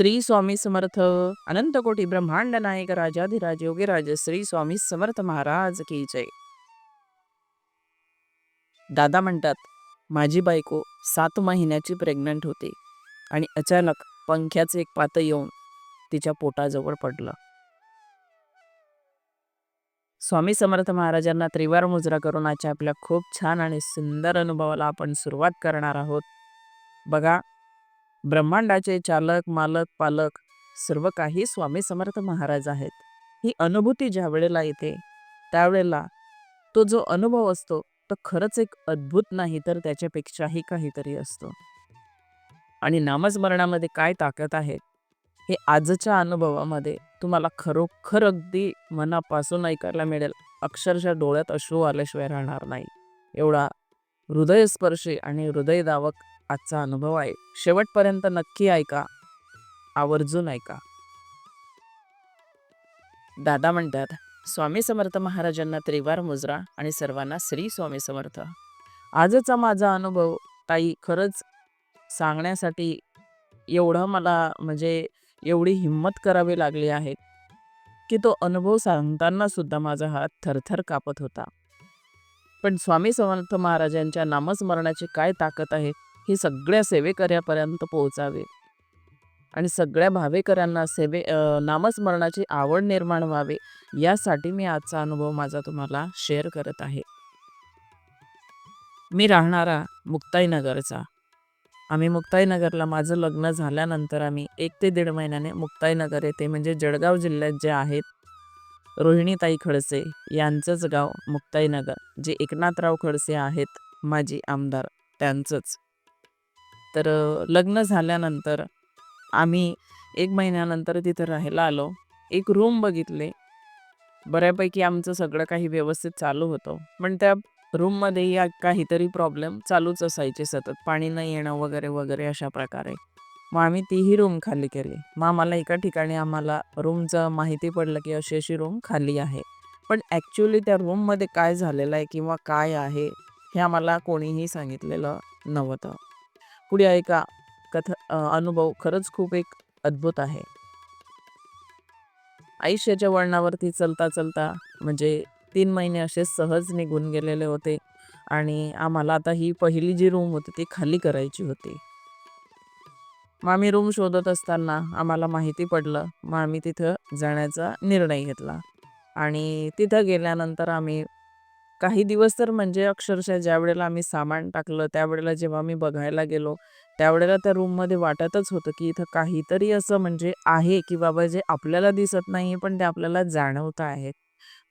श्री स्वामी समर्थ अनंत कोटी ब्रह्मांड नायक राजाधिराज योगीराज श्री स्वामी समर्थ महाराज की जय. दादा म्हणतात माझी बायको सात महिन्याची प्रेग्नंट होती आणि अचानक पंख्याचं एक पातं येऊन तिच्या पोटाजवळ पडलं. स्वामी समर्थ महाराजांना त्रिवार मुजरा करून आजच्या आपल्या खूप छान आणि सुंदर अनुभवाला आपण सुरुवात करणार आहोत. बघा ब्रह्मांडाचे चालक मालक पालक सर्व काही स्वामी समर्थ महाराज आहेत. ही अनुभूती ज्या वेळेला येते त्यावेळेला तो जो अनुभव असतो तो खरंच एक अद्भुत नाही तर त्याच्यापेक्षाही काहीतरी असतो. आणि नामस्मरणामध्ये काय ताकद आहे हे आजच्या अनुभवामध्ये तुम्हाला खरोखर अगदी मनापासून ऐकायला मिळेल. अक्षरशः डोळ्यात अश्रू आल्याशिवाय राहणार नाही. एवढा हृदयस्पर्शी आणि हृदयदावक आजचा अनुभव आहे. शेवटपर्यंत नक्की ऐका. आवर्जून ऐका. दादा म्हणतात स्वामी समर्थ महाराजांना त्रिवार मुजरा आणि सर्वांना श्री स्वामी समर्थ. आजचा माझा अनुभव ताई खरंच सांगण्यासाठी एवढं मला म्हणजे एवढी हिंमत करावी लागली आहे की तो अनुभव सांगताना सुद्धा माझा हात थरथर कापत होता. पण स्वामी समर्थ महाराजांच्या नामस्मरणाची काय ताकद आहे? ही सगळ्या सेवेकऱ्यापर्यंत पोहोचावे. आणि सगळ्या भावेकरांना सेवे नामस्मरणाची आवड निर्माण व्हावे यासाठी मी आजचा अनुभव माझा तुम्हाला शेअर करत आहे. मी राहणारा मुक्ताईनगरचा. आम्ही मुक्ताईनगरला माझं लग्न झाल्यानंतर आम्ही एक ते दीड महिन्याने मुक्ताईनगर येथे म्हणजे जळगाव जिल्ह्यात जे आहेत रोहिणीताई खडसे यांचंच गाव मुक्ताईनगर जे एकनाथराव खडसे आहेत माजी आमदार त्यांचंच. तर लग्न झाल्यानंतर आम्ही एक महिन्यानंतर तिथं राहायला आलो. एक रूम बघितले. बऱ्यापैकी आमचं सगळं काही व्यवस्थित चालू होतं. पण त्या रूममध्ये या काहीतरी प्रॉब्लेम चालूच असायचे सतत. पाणी न येणं वगैरे वगैरे अशा प्रकारे. मग आम्ही तीही रूम खाली केली. मग आम्हाला एका ठिकाणी आम्हाला रूमचं माहिती पडलं की अशी अशी रूम खाली आहे. पण ॲक्च्युली त्या रूममध्ये काय झालेलं आहे किंवा काय आहे हे आम्हाला कोणीही सांगितलेलं नव्हतं. पुढे ऐका कथ अनुभव खरंच खूप एक अद्भुत आहे. आयुष्याच्या वळणावरती चलता चलता म्हणजे तीन महिने असे सहज निघून गेलेले होते आणि आम्हाला आता ही पहिली जी रूम होती ती खाली करायची होती. मग आम्ही रूम शोधत असताना आम्हाला माहिती पडलं मग आम्ही तिथं जाण्याचा निर्णय घेतला आणि तिथं गेल्यानंतर आम्ही काही दिवस तर म्हणजे अक्षरशः ज्या वेळेला आम्ही सामान टाकलं त्यावेळेला जेव्हा मी बघायला गेलो त्यावेळेला त्या रूममध्ये वाटतच होतं की इथं काहीतरी असं म्हणजे आहे की बाबा जे आपल्याला दिसत नाही पण ते आपल्याला जाणवतं आहे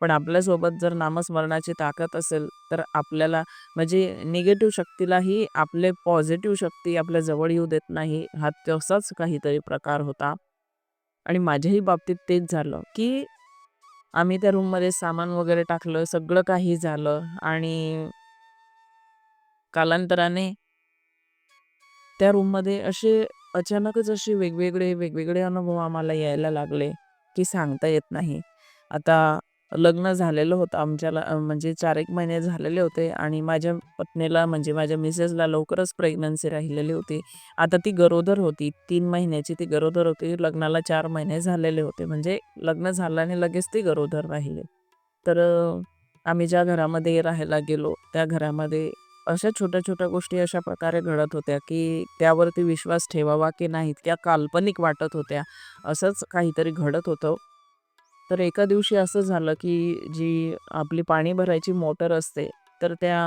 पण आपल्यासोबत जर नामस्मरणाची ताकद असेल तर आपल्याला म्हणजे निगेटिव्ह शक्तीलाही आपले पॉझिटिव्ह शक्ती आपल्या जवळ येऊ देत नाही. हा तसाच काहीतरी प्रकार होता. आणि माझ्याही बाबतीत तेच झालं की आम्ही त्या रूममध्ये सामान वगैरे टाकलं सगळं काही झालं आणि कालांतराने त्या रूममध्ये असे अचानकच असे वेगवेगळे वेगवेगळे अनुभव आम्हाला यायला लागले की सांगता येत नाही. आता लग्न झालेलं होतं. आमच्याला अ, म्हणजे चार एक महिने झालेले होते आणि माझ्या पत्नीला म्हणजे माझ्या मिसेसला लवकरच प्रेग्नन्सी राहिलेली होती. आता ती गरोदर होती. तीन महिन्याची ती गरोदर होती. लग्नाला चार महिने झालेले होते. म्हणजे लग्न झालं आणि लगेच ती गरोदर राहिले. तर अ, आम्ही ज्या घरामध्ये राहायला गेलो त्या घरामध्ये अशा छोट्या छोट्या गोष्टी अशा प्रकारे घडत होत्या की त्यावरती विश्वास ठेवावा की नाही त्या काल्पनिक वाटत होत्या. असंच काहीतरी घडत होतं. तर एका दिवशी असं झालं की जी आपली पाणी भरायची मोटर असते तर त्या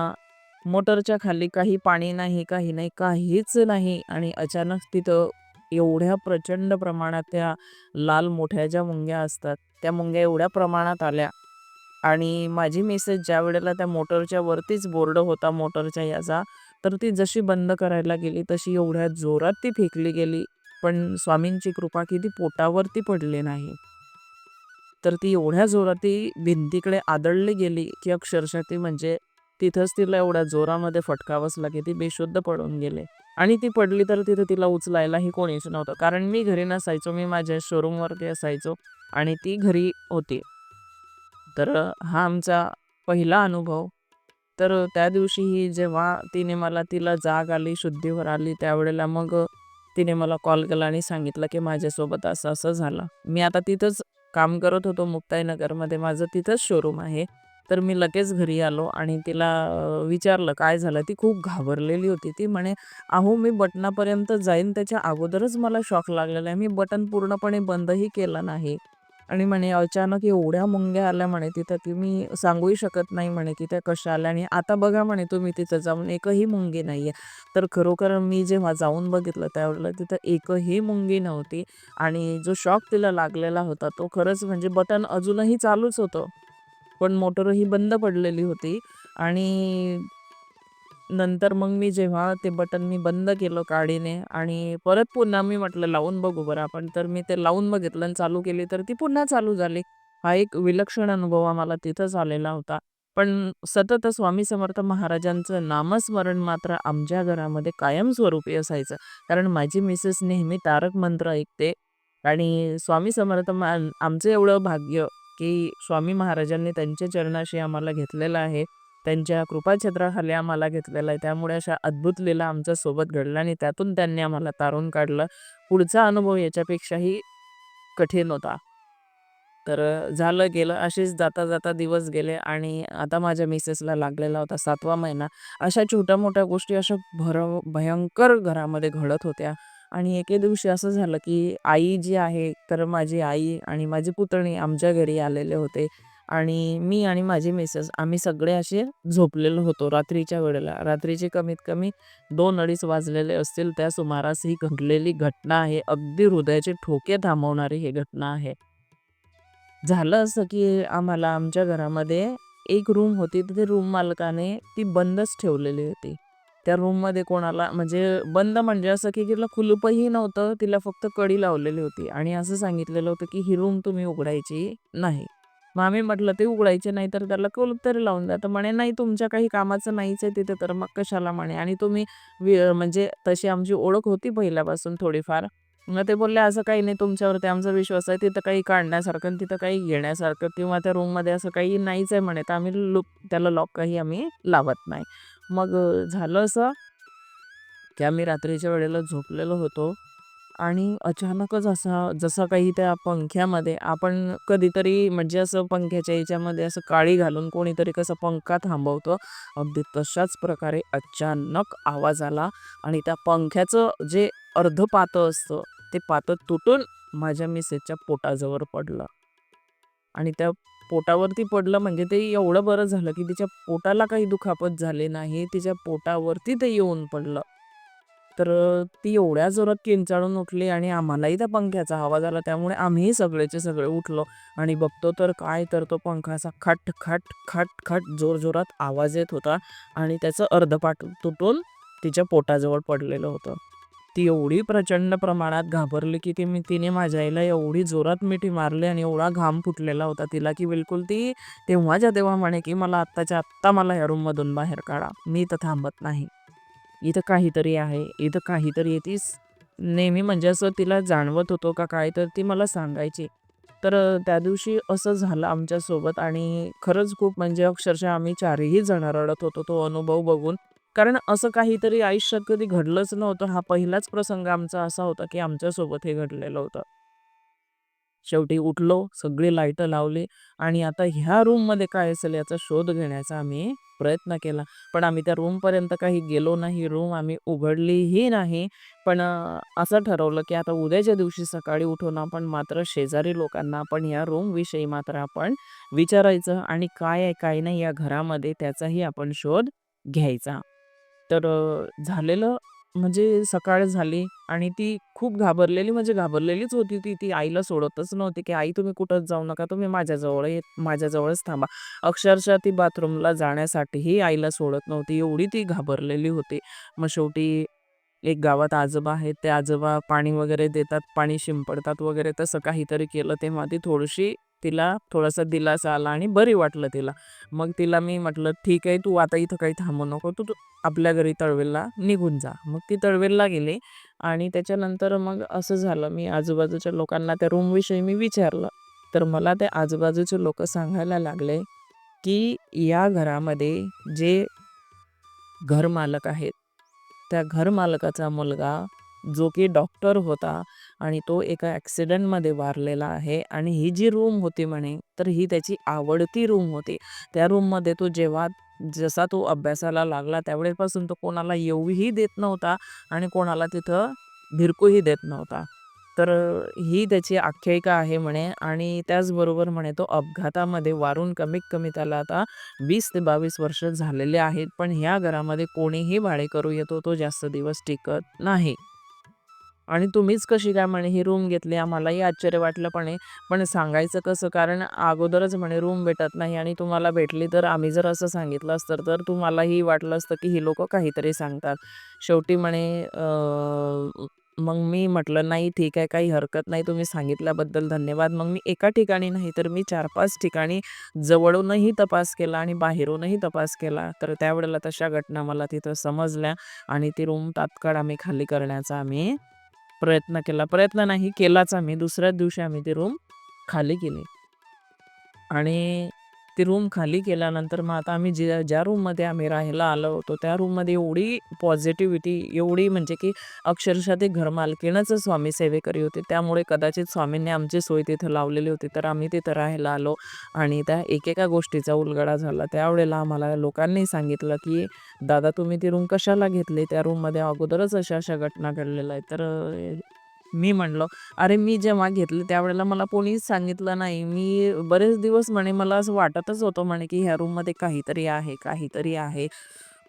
मोटरच्या खाली काही पाणी नाही काही नाही काहीच नाही आणि अचानक तिथं एवढ्या प्रचंड प्रमाणात त्या लाल मोठ्या ज्या मुंग्या असतात त्या मुंग्या एवढ्या प्रमाणात आल्या. आणि माझी मिसेस ज्या वेळेला त्या मोटरच्या वरतीच बोर्ड होता मोटरच्या याचा तर ती जशी बंद करायला गेली तशी एवढ्या जोरात ती फेकली गेली. पण स्वामींची कृपा की ती पोटावरती पडली नाही. तर ती एवढ्या जोरात ती भिंतीकडे आदळली गेली की अक्षरशः ती म्हणजे तिथंच तिला एवढ्या जोरामध्ये फटकावंच की ती बेशुद्ध पडून गेले. आणि ती पडली तर तिथं तिला उचलायलाही कोणीच नव्हतं. कारण मी घरी नसायचो मी माझ्या शोरूमवरती असायचो आणि ती घरी होती. तर हा आमचा पहिला अनुभव. तर त्या दिवशीही जेव्हा तिने मला तिला जाग आली शुद्धीवर आली त्यावेळेला मग तिने मला कॉल केला आणि सांगितलं की माझ्यासोबत असं असं झालं. मी आता तिथंच काम करत होतो मुक्ताईनगरमध्ये. माझं तिथंच शोरूम आहे. तर मी लगेच घरी आलो आणि तिला विचारलं काय झालं. ती खूप घाबरलेली होती. ती म्हणे अहो मी बटनापर्यंत जाईन. त्याच्या अगोदरच मला शॉक लागलेला आहे. मी बटन पूर्णपणे बंदही केलं नाही. आणि म्हणे अचानक एवढ्या मुंग्या आल्या म्हणे तिथं की मी सांगूही शकत नाही म्हणे की त्या कशा आल्या. आणि आता बघा म्हणे तुम्ही तिथं जाऊन एकही मुंगी नाही आहे. तर खरोखर मी जेव्हा जाऊन बघितलं त्यावेळेला तिथं एकही मुंगी नव्हती आणि जो शॉक तिला लागलेला होता तो खरंच म्हणजे बटन अजूनही चालूच होतं. पण मोटरही बंद पडलेली होती आणि नंतर मग मी जेव्हा ते बटन मी बंद केलं काडीने आणि परत पुन्हा मी म्हटलं लावून बघू बरं आपण. तर मी ते लावून बघितलं आणि चालू केली तर ती पुन्हा चालू झाली. हा एक विलक्षण अनुभव आम्हाला तिथंच आलेला होता. पण सतत स्वामी समर्थ महाराजांचं नामस्मरण मात्र आमच्या घरामध्ये कायमस्वरूपी असायचं. कारण माझी मिसेस नेहमी तारक मंत्र ऐकते आणि स्वामी समर्थ आमचं एवढं भाग्य की स्वामी महाराजांनी त्यांच्या चरणाशी आम्हाला घेतलेलं आहे. त्यांच्या कृपाक्षेत्राखाली आम्हाला घेतलेलं आहे. त्यामुळे अशा अद्भुत लीला आमच्यासोबत घडल्या आणि त्यातून त्यांनी आम्हाला तारून काढलं. पुढचा अनुभव याच्यापेक्षाही कठीण होता. तर झालं गेलं. असेच जाता जाता दिवस गेले आणि आता माझ्या मिसेसला लागलेला होता सातवा महिना. अशा छोट्या मोठ्या गोष्टी अशा भर भयंकर घरामध्ये घडत होत्या. आणि एके दिवशी असं झालं की आई जी आहे तर माझी आई आणि माझी पुतणी आमच्या घरी आलेले होते. आणि मी आणि माझी मिसेस आम्ही सगळे असे झोपलेलो होतो रात्रीच्या वेळेला. रात्रीचे कमीत कमी दोन अडीच वाजलेले असतील त्या सुमारास ही घडलेली घटना आहे. अगदी हृदयाचे ठोके थांबवणारी ही घटना आहे. झालं असं की आम्हाला आमच्या घरामध्ये एक रूम होती. तर ती रूम मालकाने ती बंदच ठेवलेली होती. त्या रूममध्ये कोणाला म्हणजे बंद म्हणजे असं की तिला कुलूपही नव्हतं. तिला फक्त कडी लावलेली होती. आणि असं सांगितलेलं होतं की ही रूम तुम्ही उघडायची नाही. मग आम्ही म्हटलं ते उघडायचे नाही तर त्याला कुलूप तरी लावून द्या. तर म्हणे नाही तुमच्या काही कामाचं नाहीच आहे तिथे. तर मग कशाला म्हणे आणि तुम्ही वि- म्हणजे तशी आमची ओळख होती पहिल्यापासून थोडीफार. मग ते बोलले असं काही नाही तुमच्यावरती आमचा विश्वास आहे तिथं काही काढण्यासारखं आणि तिथं काही घेण्यासारखं किंवा त्या रूममध्ये असं काही नाहीच आहे म्हणे तर आम्ही लुक त्याला लॉक काही आम्ही लावत नाही. मग झालं असं की आम्ही रात्रीच्या वेळेला झोपलेलो होतो. आणि अचानकच असा जसं काही त्या पंख्यामध्ये आपण कधीतरी म्हणजे असं पंख्याच्या याच्यामध्ये असं काळी घालून कोणीतरी कसं पंखा थांबवतो अगदी तशाच प्रकारे अचानक आवाज आला आणि त्या पंख्याचं जे अर्ध पातं असतं ते पातं तुटून माझ्या मिसेसच्या पोटाजवळ पडलं. आणि त्या पोटावरती पडलं म्हणजे ते एवढं बरं झालं की तिच्या पोटाला काही दुखापत झाले नाही तिच्या पोटावरती ते येऊन पडलं. तर ती एवढ्या जोरात किंचाळून उठली आणि आम्हालाही त्या पंख्याचा आवाज आला त्यामुळे आम्हीही सगळेचे सगळे उठलो आणि बघतो तर काय तर तो पंखा असा खट खट खट खट जोरजोरात आवाज येत होता आणि त्याचं अर्धपाट तुटून तिच्या पोटाजवळ पडलेलं होतं. ती एवढी प्रचंड प्रमाणात घाबरली की ती मी तिने माझ्या आईला एवढी जोरात मिठी मारली आणि एवढा घाम फुटलेला होता तिला की बिलकुल ती तेव्हाच्या तेव्हा म्हणे की मला आत्ताच्या आत्ता मला या रूममधून बाहेर काढा. मी तर थांबत नाही. इथं काहीतरी आहे इथं काहीतरी तीच नेहमी म्हणजे असं तिला जाणवत होतो का काय तर ती मला सांगायची. तर त्या दिवशी असं झालं आमच्यासोबत आणि खरंच खूप म्हणजे अक्षरशः आम्ही चारही जण रडत होतो तो अनुभव बघून. कारण असं काहीतरी आयुष्यात कधी घडलंच नव्हतं. हा पहिलाच प्रसंग आमचा असा होता की आमच्यासोबत हे घडलेलं होतं. शेवटी उठलो सगळी लाईटं लावली आणि आता ह्या रूममध्ये काय असेल याचा शोध घेण्याचा आम्ही प्रयत्न केला. पण आम्ही त्या रूमपर्यंत काही गेलो नाही. रूम आम्ही उघडलीही नाही. पण असं ठरवलं की आता उद्याच्या दिवशी सकाळी उठून आपण मात्र शेजारी लोकांना आपण या रूमविषयी मात्र आपण विचारायचं आणि काय आहे काय नाही या घरामध्ये त्याचाही आपण शोध घ्यायचा. तर झालेलं म्हणजे सकाळ झाली आणि ती खूप घाबरलेली म्हणजे घाबरलेलीच होती ती. ती आईला सोडतच नव्हती की आई तुम्ही कुठंच जाऊ नका तुम्ही माझ्याजवळ येत माझ्याजवळच थांबा. अक्षरशः ती बाथरूमला जाण्यासाठीही आईला सोडत नव्हती. एवढी ती घाबरलेली होती. मग शेवटी एक गावात आजोबा आहेत ते आजोबा पाणी वगैरे देतात पाणी शिंपडतात वगैरे तसं काहीतरी केलं. तेव्हा ती थोडीशी तिला थोडासा दिलासा आला आणि बरी वाटलं तिला. मग तिला मी म्हटलं ठीक आहे तू आता इथं काही थांबू नको. तू तू आपल्या घरी तळवेलला निघून जा. मग ती तळवेलला गेली आणि त्याच्यानंतर मग असं झालं मी आजूबाजूच्या लोकांना त्या रूमविषयी मी विचारलं. तर मला ते आजूबाजूचे लोक सांगायला लागले की या घरामध्ये जे घरमालक आहेत त्या घरमालकाचा मुलगा जो की डॉक्टर होता आणि तो एका ॲक्सिडेंटमध्ये वारलेला आहे आणि ही जी रूम होती म्हणे तर ही त्याची आवडती रूम होती. त्या रूममध्ये तो जेव्हा जसा तो अभ्यासाला लागला त्यावेळेपासून तो कोणाला येऊही देत नव्हता आणि कोणाला तिथं भिरकूही देत नव्हता. तर ही त्याची आख्यायिका आहे म्हणे आणि त्याचबरोबर म्हणे तो अपघातामध्ये वारून कमीत कमी त्याला आता वीस ते बावीस वर्ष झालेले आहेत. पण ह्या घरामध्ये कोणीही भाडेकरू येतो तो जास्त दिवस टिकत नाही. आणि तुम्हीच कशी काय म्हणे ही रूम घेतली? आम्हालाही आश्चर्य वाटलं पण आहे. पण सांगायचं कसं? कारण अगोदरच म्हणे रूम भेटत नाही आणि तुम्हाला भेटली तर आम्ही जर असं सांगितलं असतं तर तुम्हालाही वाटलं असतं की ही लोक काहीतरी सांगतात. शेवटी म्हणे मग मी म्हटलं नाही ठीक आहे काही हरकत नाही. तुम्ही सांगितल्याबद्दल धन्यवाद. मग मी एका ठिकाणी नाही तर मी चार पाच ठिकाणी जवळूनही तपास केला आणि बाहेरूनही तपास केला. तर त्यावेळेला तशा घटना मला तिथं समजल्या आणि ती रूम तात्काळ आम्ही खाली करण्याचा आम्ही प्रयत्न केला. प्रयत्न नाही केलाच आम्ही. दुसऱ्याच दिवशी आम्ही ती रूम खाली केली आणि ती रूम खाली केल्यानंतर मग आता आम्ही ज्या ज्या रूममध्ये आम्ही राहायला आलो होतो त्या रूममध्ये एवढी पॉझिटिव्हिटी एवढी म्हणजे की अक्षरशः ते घरमालकीणच स्वामी सेवेकरी होते. त्यामुळे कदाचित स्वामींनी आमची सोय तिथं लावलेली होती तर आम्ही तिथं राहायला आलो आणि त्या एकेका गोष्टीचा उलगडा झाला. त्यावेळेला आम्हाला लोकांनी सांगितलं की दादा तुम्ही ती रूम कशाला घेतली? त्या रूममध्ये अगोदरच अशा अशा घटना घडलेल्या आहेत. तर मी म्हणलो अरे मी जेव्हा घेतलं त्यावेळेला मला कोणीच सांगितलं नाही. मी बरेच दिवस म्हणे मला असं वाटतच होतं म्हणे की ह्या रूममध्ये काहीतरी आहे काहीतरी आहे.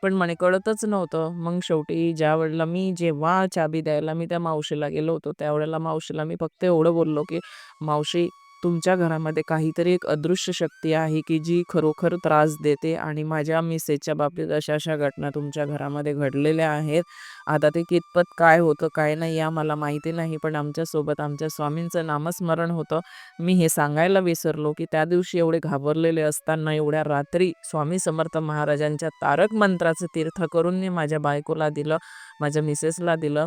पण म्हणे कळतच नव्हतं. मग शेवटी ज्या वेळेला मी जेव्हा चाबी द्यायला मी त्या मावशीला गेलो होतो त्यावेळेला मावशीला मी फक्त एवढं बोललो की मावशी तुमच्या घरामध्ये काहीतरी एक अदृश्य शक्ती आहे की जी खरोखर त्रास देते आणि माझ्या मिसेसच्या बाबतीत अशा अशा घटना तुमच्या घरामध्ये घडलेल्या आहेत. आता ते कितपत काय होतं काय नाही या मला माहिती नाही पण आमच्यासोबत आमच्या स्वामींचं नामस्मरण होतं. मी हे सांगायला विसरलो की त्या दिवशी एवढे घाबरलेले असताना एवढ्या रात्री स्वामी समर्थ महाराजांच्या तारक मंत्राचं तीर्थ करून मी माझ्या बायकोला दिलं माझ्या मिसेसला दिलं.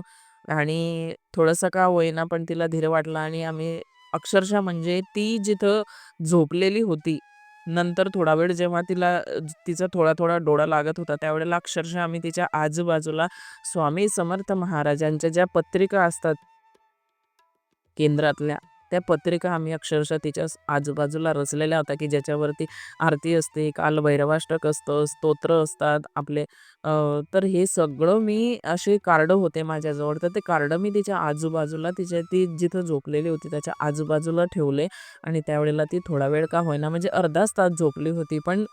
आणि थोडंसं का होईना पण तिला धीर वाटला आणि आम्ही अक्षरशः म्हणजे ती जिथं झोपलेली होती नंतर थोडा वेळ जेव्हा तिला तिचा थोडा थोडा डोळा लागत होता त्यावेळेला अक्षरशः आम्ही तिच्या आजूबाजूला स्वामी समर्थ महाराजांच्या ज्या पत्रिका असतात केंद्रातल्या त्या पत्रिका आम्ही अक्षरशः तिच्या आजूबाजूला रचलेल्या होत्या की ज्याच्यावरती आरती असते कालभैरवाष्टक असतं स्तोत्र असतात आपले. तर हे सगळं मी असे कार्ड होते माझ्याजवळ. तर ते कार्ड मी तिच्या आजूबाजूला तिच्या ती जिथं झोपलेली होती त्याच्या आजूबाजूला ठेवले आणि त्यावेळेला ती थोडा वेळ का होईना म्हणजे अर्धाच तास झोपली होती पण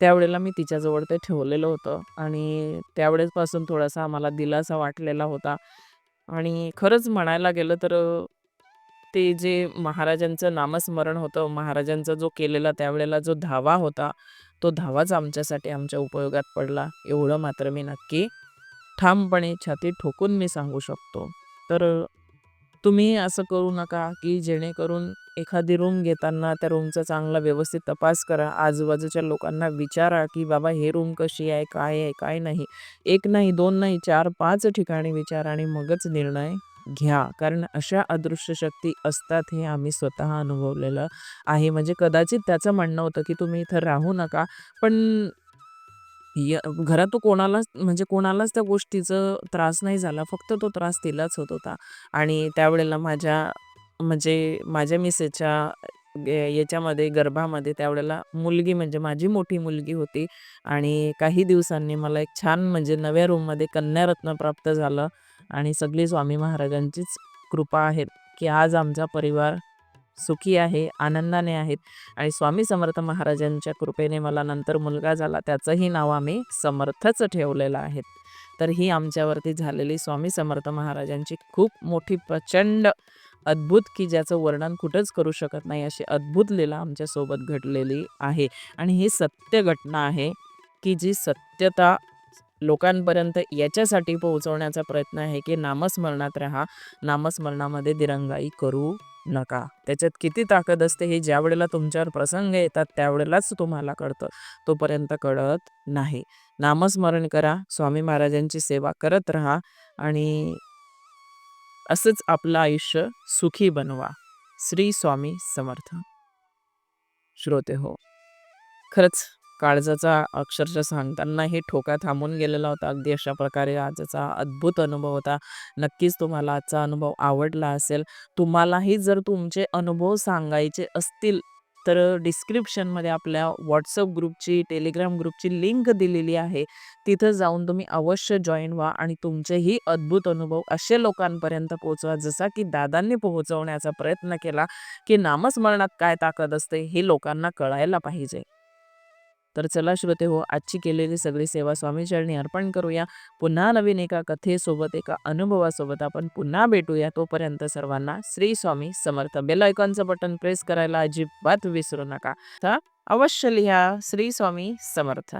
त्यावेळेला मी तिच्याजवळ ते ठेवलेलं होतं आणि त्यावेळेसपासून थोडासा आम्हाला दिलासा वाटलेला होता. आणि खरंच म्हणायला गेलं तर ते जे महाराजांचं नामस्मरण होतं महाराजांचा जो केलेला त्यावेळेला जो धावा होता तो धावाच आमच्यासाठी आमच्या उपयोगात पडला. एवढं मात्र मी नक्की ठामपणे छाती ठोकून मी सांगू शकतो. तर तुम्ही असं करू नका की जेणेकरून एखादी रूम घेताना त्या रूमचा चांगला व्यवस्थित तपास करा. आजूबाजूच्या लोकांना विचारा की बाबा हे रूम कशी आहे? काय आहे? काय नाही? एक नाही दोन नाही चार पाच ठिकाणी विचारा आणि मगच निर्णय घ्या. कारण अशा अदृश्य शक्ती असतात हे आम्ही स्वतः अनुभवलेलं आहे. म्हणजे कदाचित त्याचं म्हणणं होतं की तुम्ही इथं राहू नका. पण य घरात तो कोणालाच म्हणजे कोणालाच त्या गोष्टीचं त्रास नाही झाला. फक्त तो त्रास तिलाच होत होता. आणि त्यावेळेला माझ्या म्हणजे माझ्या मिसेच्या याच्यामध्ये गर्भामध्ये त्यावेळेला मुलगी म्हणजे माझी मोठी मुलगी होती. आणि काही दिवसांनी मला एक छान म्हणजे नव्या रूममध्ये कन्यारत्न प्राप्त झालं. आणि सगळी स्वामी महाराजांचीच कृपा आहेत की आज आमचा परिवार सुखी आहे आनंदाने आहेत. आणि स्वामी समर्थ महाराजांच्या कृपेने मला नंतर मुलगा झाला त्याचंही नाव आम्ही समर्थच ठेवलेलं आहे. तर ही आमच्यावरती झालेली स्वामी समर्थ महाराजांची खूप मोठी प्रचंड अद्भुत की ज्याचं वर्णन कुठंच करू शकत नाही अशी अद्भुत लीला आमच्यासोबत घडलेली आहे. आणि ही सत्य घटना आहे की जी सत्यता लोकांपर्यंत याच्यासाठी पोहोचवण्याचा प्रयत्न आहे की नामस्मरणात राहा. नामस्मरणामध्ये दिरंगाई करू नका. त्याच्यात किती ताकद असते हे ज्या वेळेला तुमच्यावर प्रसंग येतात त्यावेळेलाच तुम्हाला कळतं. तोपर्यंत कळत नाही. नामस्मरण करा. स्वामी महाराजांची सेवा करत राहा आणि असंच आपलं आयुष्य सुखी बनवा. श्री स्वामी समर्थ. श्रोते हो खरंच काळजाचा अक्षरशः सांगताना हे ठोका थांबून गेलेला होता. अगदी अशा प्रकारे आजचा अद्भुत अनुभव होता. नक्कीच तुम्हाला आजचा अनुभव आवडला असेल. तुम्हालाही जर तुमचे अनुभव सांगायचे असतील, तर डिस्क्रिप्शनमध्ये आपल्या व्हॉट्सअप ग्रुपची, टेलिग्राम ग्रुपची लिंक दिलेली आहे. तिथं जाऊन तुम्ही अवश्य जॉईन व्हा आणि तुमचेही अद्भुत अनुभव असे लोकांपर्यंत पोहोचवा, जसा की दादांनी पोहोचवण्याचा प्रयत्न केला, की नामस्मरणात काय ताकद असते हे लोकांना कळायला पाहिजे. तर चला श्रोतेहो, आजची केलेली सगळी सेवा स्वामीचरणी अर्पण करूया. पुन्हा नवीन एका कथेसोबत, एका अनुभवासोबत आपण पुन्हा भेटूया. तोपर्यंत सर्वांना श्री स्वामी समर्थ. बेल आयकॉनचं बटन प्रेस करायला अजिबात विसरू नका. तर अवश्य लिहा श्री स्वामी समर्थ.